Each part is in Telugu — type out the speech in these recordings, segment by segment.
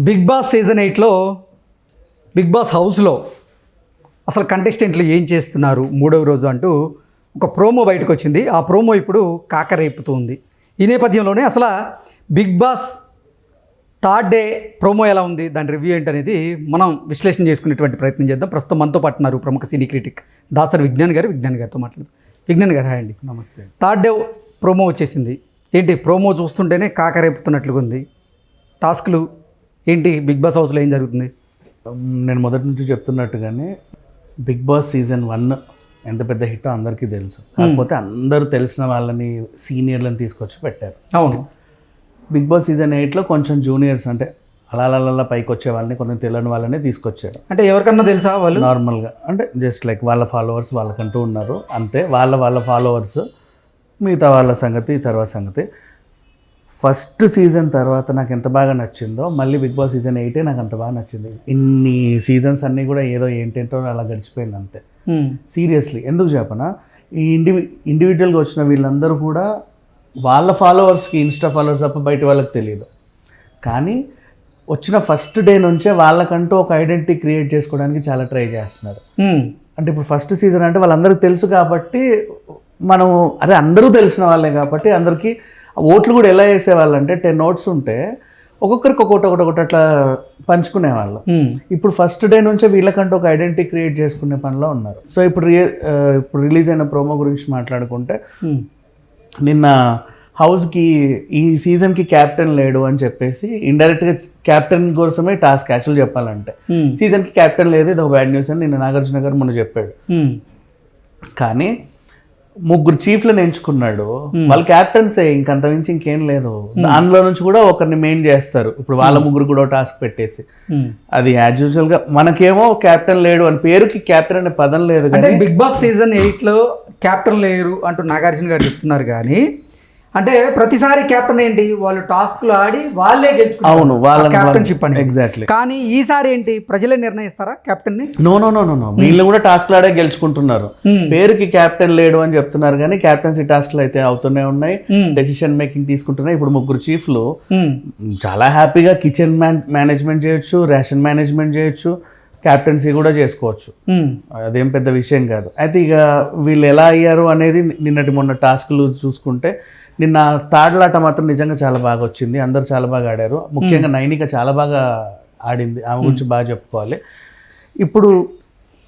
బిగ్ బాస్ సీజన్ ఎయిట్లో బిగ్ బాస్ హౌస్లో అసలు కంటెస్టెంట్లు ఏం చేస్తున్నారు మూడవ రోజు అంటూ ఒక ప్రోమో బయటకు వచ్చింది ఆ ప్రోమో ఇప్పుడు కాకరేపుతుంది. ఈ నేపథ్యంలోనే అసలు Bigg Boss third day promo ఎలా ఉంది? దాని రివ్యూ ఏంటనేది మనం విశ్లేషణ చేసుకునేటువంటి ప్రయత్నం చేద్దాం. ప్రస్తుతం మనతో పట్టున్నారు ప్రముఖ సినీ క్రిటిక్ దాసరి విజ్ఞాన్ గారు. విజ్ఞాన్ గారితో మాట్లాడదాం. విజ్ఞాన్ గారు హాయ్ అండి. నమస్తే. థర్డ్ డే ప్రోమో వచ్చేసింది. ఏంటి? ప్రోమో చూస్తుంటేనే కాకరేపుతున్నట్లుగా ఉంది టాస్క్లు ఏంటి? బిగ్ బాస్ హౌస్లో ఏం జరుగుతుంది? నేను మొదటి నుంచి చెప్తున్నట్టుగానే బిగ్ బాస్ సీజన్ వన్ ఎంత పెద్ద హిట్ అందరికీ తెలుసు. కాకపోతే అందరూ తెలిసిన వాళ్ళని సీనియర్లను తీసుకొచ్చి పెట్టారు. అవును. బిగ్ బాస్ సీజన్ ఎయిట్లో కొంచెం జూనియర్స్ అంటే అలా అలా అలా పైకి వచ్చే వాళ్ళని కొంచెం తెలియని వాళ్ళని తీసుకొచ్చారు. అంటే ఎవరికన్నా తెలుసా వాళ్ళు? నార్మల్గా అంటే జస్ట్ లైక్ వాళ్ళ ఫాలోవర్స్ వాళ్ళకంటూ ఉన్నారు. అంతే వాళ్ళ వాళ్ళ ఫాలోవర్స్ మిగతా వాళ్ళ సంగతి తర్వాత సంగతి. ఫస్ట్ సీజన్ తర్వాత నాకు ఎంత బాగా నచ్చిందో మళ్ళీ బిగ్ బాస్ సీజన్ ఎయిటే నాకు అంత బాగా నచ్చింది. ఇన్ని సీజన్స్ అన్నీ కూడా ఏదో ఏంటేంటో అలా గడిచిపోయింది అంతే. సీరియస్లీ ఎందుకు చెప్పనా? ఈ ఇండివి ఇండివిజువల్గా వచ్చిన వీళ్ళందరూ కూడా వాళ్ళ ఫాలోవర్స్కి ఇన్స్టా ఫాలోవర్స్ తప్ప బయట వాళ్ళకి తెలియదు కానీ వచ్చిన ఫస్ట్ డే నుంచే వాళ్ళకంటూ ఒక ఐడెంటిటీ క్రియేట్ చేసుకోవడానికి చాలా ట్రై చేస్తున్నారు. హ్మ్. అంటే ఇప్పుడు ఫస్ట్ సీజన్ అంటే వాళ్ళందరికీ తెలుసు కాబట్టి మనం అదే అందరూ తెలిసిన వాళ్ళే కాబట్టి అందరికీ ఓట్లు కూడా ఎలా వేసేవాళ్ళంటే టెన్ ఓట్స్ ఉంటే ఒక్కొక్కరికి ఒకటి ఒకటి ఒకటి అట్లా పంచుకునేవాళ్ళు హ్మ్. ఇప్పుడు ఫస్ట్ డే నుంచే వీళ్ళకంటూ ఒక ఐడెంటిటీ క్రియేట్ చేసుకునే పనిలో ఉన్నారు సో ఇప్పుడు ఇప్పుడు రిలీజ్ అయిన ప్రోమో గురించి మాట్లాడుకుంటే హ్మ్. నిన్న హౌస్కి ఈ సీజన్కి క్యాప్టెన్ లేడు అని చెప్పేసి ఇండైరెక్ట్గా క్యాప్టెన్ కోసమే టాస్క్ యాక్చువల్ చెప్పాలంటే హ్మ్. సీజన్కి క్యాప్టెన్ లేదు ఇది ఒక బ్యాడ్ న్యూస్ అని నిన్న నాగార్జున గారు మొన్న చెప్పాడు. కానీ ముగ్గురు చీఫ్లను ఎంచుకున్నాడు. వాళ్ళ క్యాప్టెన్సే ఇంకంత మించి ఇంకేం లేదు. దానిలో నుంచి కూడా ఒకరిని మెయిన్ చేస్తారు. ఇప్పుడు వాళ్ళ ముగ్గురు కూడా టాస్క్ పెట్టేసి. అది యాజ్ యూజువల్గా మనకేమో క్యాప్టెన్ లేడు అని పేరుకి క్యాప్టెన్ అనే పదం లేదు బిగ్ బాస్ సీజన్ ఎయిట్లో క్యాప్టెన్ లేరు అంటూ నాగార్జున గారు చెప్తున్నారు కానీ అంటే ప్రతిసారి క్యాప్టెన్ ఏంటి? వాళ్ళు టాస్క్లు ఆడి వాళ్ళే అవును వాళ్ళ క్యాప్టెన్షిప్ అని ఎగ్జాక్ట్లీ కానీ ఈసారి ఏంటి? ప్రజలే నిర్ణయిస్తారా కెప్టెన్ని? నో నో నో నో వీళ్ళు కూడా టాస్క్లు ఆడే గెలుచుకుంటున్నారు. Hmm. పేరుకి క్యాప్టెన్ లేడు అని చెప్తున్నారు కానీ క్యాప్టెన్సీ టాస్క్లు అయితే అవుతూనే ఉన్నాయి. Hmm. డెసిషన్ మేకింగ్ తీసుకుంటున్నాయి. ఇప్పుడు ముగ్గురు చీఫ్లు హ్మ్. చాలా హ్యాపీగా కిచెన్ మ్యాన్ మేనేజ్మెంట్ చేయొచ్చు రేషన్ మేనేజ్మెంట్ చేయొచ్చు క్యాప్టెన్సీ కూడా చేసుకోవచ్చు. అదేం పెద్ద విషయం కాదు. అయితే ఇక వీళ్ళు ఎలా అయ్యారు అనేది నిన్నటి మొన్న టాస్క్లు చూసుకుంటే నిన్న తాడులాట మాత్రం నిజంగా చాలా బాగా వచ్చింది. అందరు చాలా బాగా ఆడారు. ముఖ్యంగా నైనిక చాలా బాగా ఆడింది. ఆమె గురించి బాగా చెప్పుకోవాలి. ఇప్పుడు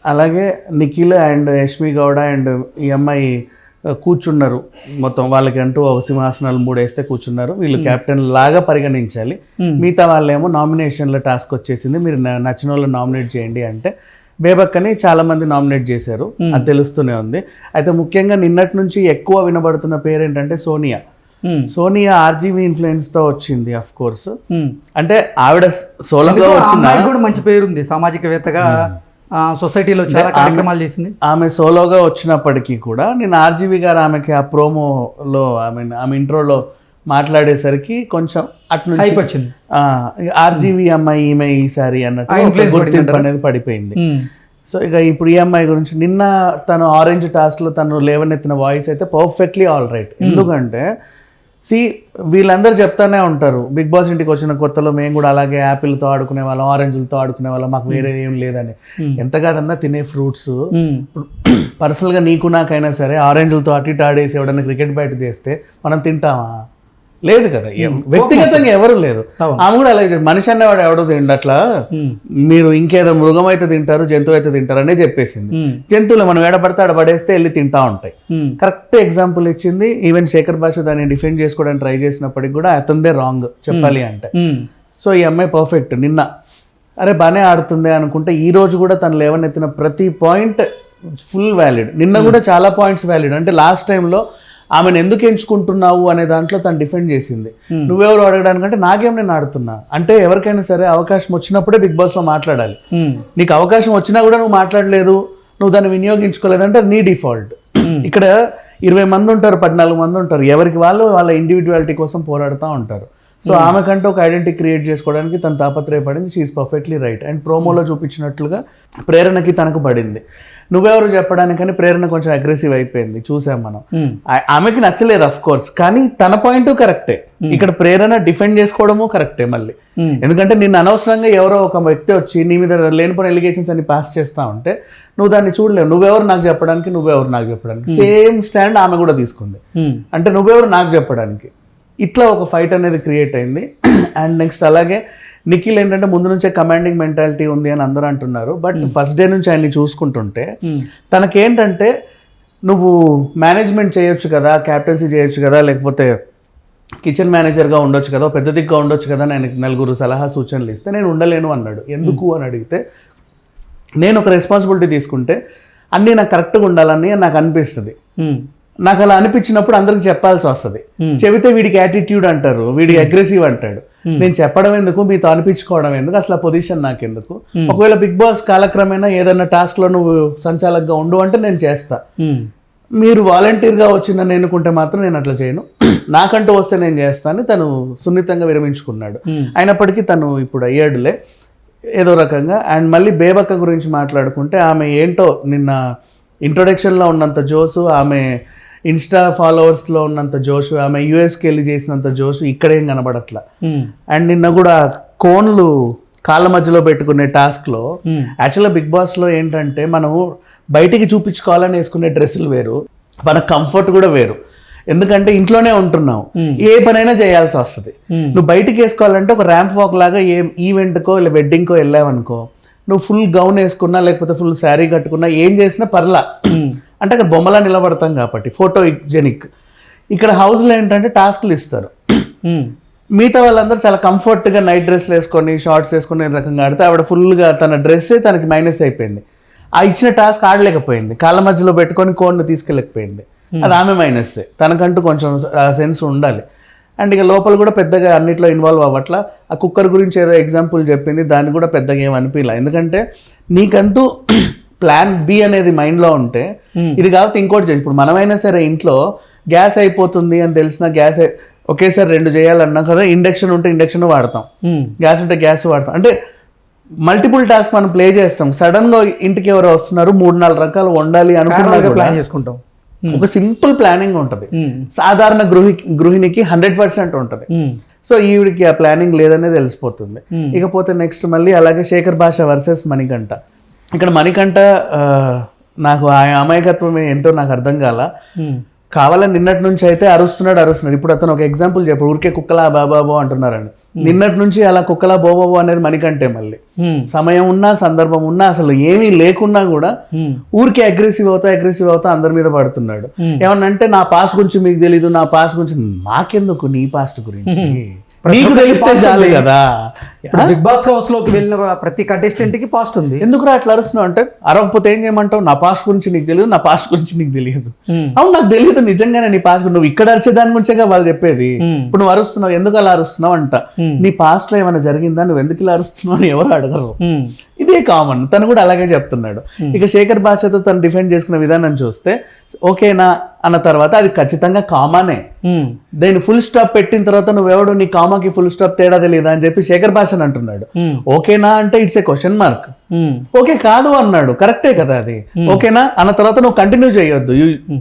అలాగే నిఖిల్ అండ్ యష్మి గౌడ అండ్ ఈ అమ్మాయి కూర్చున్నారు. మొత్తం వాళ్ళకి అంటూ ఒక సింహాసనాలు మూడు వేస్తే కూర్చున్నారు. వీళ్ళు కెప్టెన్ లాగా పరిగణించాలి. మిగతా వాళ్ళేమో నామినేషన్ల టాస్క్ వచ్చేసింది. మీరు నచ్చిన వాళ్ళు నామినేట్ చేయండి అంటే బేబక్కని చాలా మంది నామినేట్ చేశారు. అది తెలుస్తూనే ఉంది. అయితే ముఖ్యంగా నిన్నటి నుంచి ఎక్కువ వినబడుతున్న పేరు ఏంటంటే సోనియా. సోనియా ఆర్జీవీ ఇన్ఫ్లుయెన్స్తో వచ్చింది అఫ్ కోర్స్. అంటే ఆవిడ సోలోగా వచ్చిన అమ్మాయికి కూడా మంచి పేరు ఉంది సామాజికవేత్తగా సొసైటీలో చాలా కార్యక్రమాలు చేసింది. ఆమె సోలోగా వచ్చినప్పటికీ కూడా నేను ఆర్జీవి గారు ఆమెకి ఆ ప్రోమోలో ఆమె ఆమె ఇంట్రోలో మాట్లాడేసరికి కొంచెం అట్లా ఆర్జీవి అమ్మాయి ఈమె ఈసారి అన్నట్టు గుర్తింపు అనేది పడిపోయింది. హ్మ్. సో ఇక ఇప్పుడు ఈ అమ్మాయి గురించి నిన్న తను ఆరెంజ్ టాస్క్లో తను లేవనెత్తిన వాయిస్ అయితే పర్ఫెక్ట్లీ ఆల్ రైట్ ఎందుకంటే సి వీళ్ళందరూ చెప్తానే ఉంటారు బిగ్ బాస్ ఇంటికి వచ్చిన కొత్తలో మేము కూడా అలాగే యాపిల్తో ఆడుకునే వాళ్ళం ఆరెంజ్లతో ఆడుకునే వాళ్ళం మాకు వేరే ఏం లేదని. ఎంత కాదన్నా తినే ఫ్రూట్స్ పర్సనల్గా నీకు నాకైనా సరే ఆరెంజ్లతో అటు ఇటు ఆడేసి ఎవడన్నా క్రికెట్ బ్యాట్ చేస్తే మనం తింటామా? లేదు కదా. వ్యక్తిగతంగా ఎవరు లేదు అవును. ఆమె కూడా అలాగే మనిషి అన్నవాడు ఎవడో తిండి అట్లా హ్మ్. మీరు ఇంకేదో మృగం అయితే తింటారు జంతువు అయితే తింటారు అనే చెప్పేసింది. జంతువులు మనం ఎడపడితే ఆడ పడేస్తే వెళ్ళి తింటా ఉంటాయి. కరెక్ట్ ఎగ్జాంపుల్ ఇచ్చింది. ఈవెన్ శేఖర్ భాష దాన్ని డిఫెండ్ చేసుకోవడానికి ట్రై చేసినప్పటికి కూడా అతనిదే రాంగ్ చెప్పాలి అంటే. సో ఈ అమ్మాయి పర్ఫెక్ట్ నిన్న. అరే బాగానే ఆడుతుంది అనుకుంటే ఈ రోజు కూడా తను లేవనెత్తిన ప్రతి పాయింట్ ఫుల్ వ్యాలిడ్. నిన్న కూడా చాలా పాయింట్స్ వ్యాలిడ్. అంటే లాస్ట్ టైంలో ఆమెను ఎందుకు ఎంచుకుంటున్నావు అనే దాంట్లో తను డిఫెండ్ చేసింది. నువ్వెవరు అడగడానికంటే నాకేం నేను ఆడుతున్నా. అంటే ఎవరికైనా సరే అవకాశం వచ్చినప్పుడే బిగ్ బాస్లో మాట్లాడాలి. హ్మ్. నీకు అవకాశం వచ్చినా కూడా నువ్వు మాట్లాడలేదు నువ్వు దాన్ని వినియోగించుకోలేదంటే నీ డిఫాల్ట్. ఇక్కడ ఇరవై మంది ఉంటారు పద్నాలుగు మంది ఉంటారు. ఎవరికి వాళ్ళు వాళ్ళ ఇండివిజువాలిటీ కోసం పోరాడుతూ ఉంటారు. సో ఆమెకంటూ ఒక ఐడెంటిటీ క్రియేట్ చేసుకోవడానికి తను తాపత్రయపడింది. షీఈ్ పర్ఫెక్ట్లీ రైట్ అండ్ ప్రోమోలో చూపించినట్లుగా ప్రేరణకి తనకు పడింది. నువ్వెవరు చెప్పడానికని ప్రేరణ కొంచెం అగ్రెసివ్ అయిపోయింది. చూసాం మనం. ఆ- ఆమెకి నచ్చలేదు అఫ్ కోర్స్ కానీ తన పాయింట్ కరెక్టే ఇక్కడ ప్రేరణ డిఫెండ్ చేసుకోవడము కరెక్టే మళ్ళీ. ఉమ్, ఎందుకంటే నిన్ను అనవసరంగా ఎవరో ఒక వ్యక్తి వచ్చి నీ మీద లేనిపోయిన ఎలిగేషన్స్ అన్ని పాస్ చేస్తా ఉంటే నువ్వు దాన్ని చూడలేవు. నువ్వెవరు నాకు చెప్పడానికి నువ్వెవరు నాకు చెప్పడానికి. సేమ్ స్టాండ్ ఆమె కూడా తీసుకుంది. అంటే నువ్వెవరు నాకు చెప్పడానికి. ఇట్లా ఒక ఫైట్ అనేది క్రియేట్ అయింది. అండ్ నెక్స్ట్ అలాగే నిఖిల్ ఏంటంటే ముందు నుంచే కమాండింగ్ మెంటాలిటీ ఉంది అని అందరూ అంటున్నారు. బట్ ఫస్ట్ డే నుంచి ఆయన్ని చూసుకుంటుంటే ఉమ్, తనకేంటంటే నువ్వు మేనేజ్మెంట్ చేయొచ్చు కదా క్యాప్టెన్సీ చేయొచ్చు కదా లేకపోతే కిచెన్ మేనేజర్గా ఉండొచ్చు కదా పెద్ద దిగ్గా ఉండొచ్చు కదా నేను నలుగురు సలహా సూచనలు ఇస్తే నేను ఉండలేను అన్నాడు. ఎందుకు అని అడిగితే నేను ఒక రెస్పాన్సిబిలిటీ తీసుకుంటే అన్నీ నాకు కరెక్ట్గా ఉండాలని నాకు అనిపిస్తుంది. ఉమ్, నాకు అలా అనిపించినప్పుడు అందరికి చెప్పాల్సి వస్తుంది. Hmm. చెబితే వీడికి యాటిట్యూడ్ అంటారు వీడికి అగ్రెసివ్ అంటాడు. నేను చెప్పడం ఎందుకు? మీతో అనిపించుకోవడం ఎందుకు? అసలు ఆ పొజిషన్ నాకు ఎందుకు ఒకవేళ బిగ్ బాస్ కాలక్రమేణా ఏదైనా టాస్క్లో నువ్వు సంచాలకుగా ఉండు అంటే నేను చేస్తా. ఉమ్, మీరు వాలంటీర్గా వచ్చి నన్ను ఎన్నుకుంటే మాత్రం నేను అట్లా చేయను. నాకంటూ వస్తే నేను చేస్తాను. తను సున్నితంగా విరమించుకున్నాడు. Hmm. అయినప్పటికీ తను ఇప్పుడు అయ్యాడులే. ఏదో రకంగా. అండ్ మళ్ళీ బేబక్క గురించి మాట్లాడుకుంటే ఆమె ఏంటో నిన్న ఇంట్రొడక్షన్లో ఉన్నంత జోసు ఆమె ఇన్స్టా ఫాలోవర్స్లో ఉన్నంత జోషు ఆమె యూఎస్కి వెళ్ళి చేసినంత జోషు ఇక్కడేం కనబడట్లా. అండ్ నిన్న కూడా కోన్లు కాళ్ళ మధ్యలో పెట్టుకునే టాస్క్లో యాక్చువల్గా బిగ్ బాస్లో ఏంటంటే మనము బయటికి చూపించుకోవాలని వేసుకునే డ్రెస్సులు వేరు మన కంఫర్ట్ కూడా వేరు. ఎందుకంటే ఇంట్లోనే ఉంటున్నావు. ఏ పనైనా చేయాల్సి వస్తుంది. నువ్వు బయటికి వేసుకోవాలంటే ఒక ర్యాంప్ వాక్ లాగా ఏ ఈవెంట్కో ఇలా వెడ్డింగ్కో వెళ్ళావనుకో నువ్వు ఫుల్ గౌన్ వేసుకున్నా లేకపోతే ఫుల్ శారీ కట్టుకున్నా ఏం చేసినా పర్లా. అంటే అక్కడ బొమ్మలా నిలబడతాం కాబట్టి ఫోటో జెనిక్ ఇక్కడ హౌస్లో ఏంటంటే టాస్క్లు ఇస్తారు. మిగతా వాళ్ళందరూ చాలా కంఫర్ట్గా నైట్ డ్రెస్లు వేసుకొని షార్ట్స్ వేసుకొని రకంగా ఆడితే ఆవిడ ఫుల్గా తన డ్రెస్సే తనకి మైనస్ అయిపోయింది. ఆ ఇచ్చిన టాస్క్ ఆడలేకపోయింది. కాళ్ళ మధ్యలో పెట్టుకొని కోడ్ని తీసుకెళ్ళకపోయింది. అది ఆమె మైనస్సే. తనకంటూ కొంచెం సెన్స్ ఉండాలి. అండ్ ఇక లోపల కూడా పెద్దగా అన్నిట్లో ఇన్వాల్వ్ అవ్వట్ల. ఆ కుక్కర్ గురించి ఏదో ఎగ్జాంపుల్ చెప్పింది. దాన్ని కూడా పెద్దగా ఏం అనిపించలే ఎందుకంటే నీకంటూ ప్లాన్ బి అనేది మైండ్లో ఉంటే ఇది కాబట్టి ఇంకోటి ఇప్పుడు మనమైనా సరే ఇంట్లో గ్యాస్ అయిపోతుంది అని తెలిసిన గ్యాస్ ఒకేసారి రెండు చేయాలన్నా కదా ఇండక్షన్ ఉంటే ఇండక్షన్ వాడతాం. ఉమ్, గ్యాస్ ఉంటే గ్యాస్ వాడతాం. అంటే మల్టిపుల్ టాస్క్ మనం ప్లే చేస్తాం. సడన్గా ఇంటికి ఎవరు వస్తున్నారు మూడు నాలుగు రకాలు వండాలి అనుకున్నా ప్లాన్ చేసుకుంటాం. ఒక సింపుల్ ప్లానింగ్ ఉంటుంది. సాధారణ గృహి గృహిణికి హండ్రెడ్ పర్సెంట్ ఉంటుంది. సో ఈవిడికి ఆ ప్లానింగ్ లేదనే తెలిసిపోతుంది. ఇకపోతే నెక్స్ట్ మళ్ళీ అలాగే శేఖర్ భాష వర్సెస్ మణికంఠ. ఇక్కడ మణికంఠ నాకు ఆ అమాయకత్వం ఏంటో నాకు అర్థం కాల. కావాలని నిన్నటి నుంచి అయితే అరుస్తున్నాడు అరుస్తున్నాడు. ఇప్పుడు అతను ఒక ఎగ్జాంపుల్ చెప్పు ఊరికే కుక్కలా బాబాబో అంటున్నారండి. నిన్నటి నుంచి అలా కుక్కలా బోబాబో అనేది మణికంటే మళ్ళీ. సమయం ఉన్నా సందర్భం ఉన్నా అసలు ఏమీ లేకున్నా కూడా ఊరికే అగ్రెసివ్ అవుతా అగ్రెసివ్ అవుతా అందరి మీద పడుతున్నాడు. ఏమన్నా అంటే నా పాస్ట్ గురించి మీకు తెలీదు నా పాస్ట్ గురించి నాకెందుకు నీ పాస్ట్ గురించి? నీకు తెలిస్తే చాలు కదా. ఇప్పుడు బిగ్ బాస్ హౌస్లోకి వెళ్ళిన ప్రతి కంటెస్టెంట్కి పాస్ట్ ఉంది. ఎందుకు అట్లా అరుస్తున్నావు? అంటే అరవకపోతే ఏం చేయమంటావు? నా పాస్ట్ గురించి నీకు తెలియదు నా పాస్ట్ గురించి నీకు తెలియదు. అవును నాకు తెలియదు నిజంగానే నీ పాస్ట్ నువ్వు ఇక్కడ అరిచే దాని గురించేగా వాళ్ళు చెప్పేది. ఇప్పుడు నువ్వు అరుస్తున్నావు ఎందుకు అలా అరుస్తున్నావు అంట. నీ పాస్ట్లో ఏమైనా జరిగిందా? నువ్వు ఎందుకు ఇలా అరుస్తున్నావు అని ఎవరు అడగరు. ఇదే కామన్ తను కూడా అలాగే చెప్తున్నాడు. ఇక శేఖర్ భాషతో తను డిఫెండ్ చేసుకున్న విధానం చూస్తే ఓకేనా అన్న తర్వాత అది ఖచ్చితంగా కామానే. దాన్ని ఫుల్ స్టాప్ పెట్టిన తర్వాత నువ్వెవడు? నీ కామాకి ఫుల్ స్టాప్ తేడా తెలియదా అని చెప్పి శేఖర్ భాష అని అంటున్నాడు. ఓకేనా అంటే it's a question mark okay కాదు అన్నాడు. కరెక్టే కదా అది. ఓకేనా? అన్న తర్వాత నువ్వు కంటిన్యూ చేయొద్దు.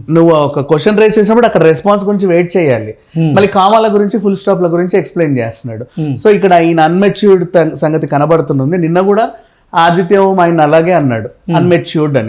నువ్వు ఒక క్వశ్చన్ రేస్ చేసినప్పుడు అక్కడ రెస్పాన్స్ గురించి వెయిట్ చేయాలి. మళ్ళీ కామాల గురించి ఫుల్ స్టాప్ల గురించి ఎక్స్ప్లెయిన్ చేస్తున్నాడు. సో ఇక్కడ ఈయన అన్మెచ్యూర్డ్ సంగతి కనబడుతుంది. నిన్న కూడా ఆదిత్యం ఆయన అలాగే అన్నాడు. అన్మెచ్యూర్డ్ అని.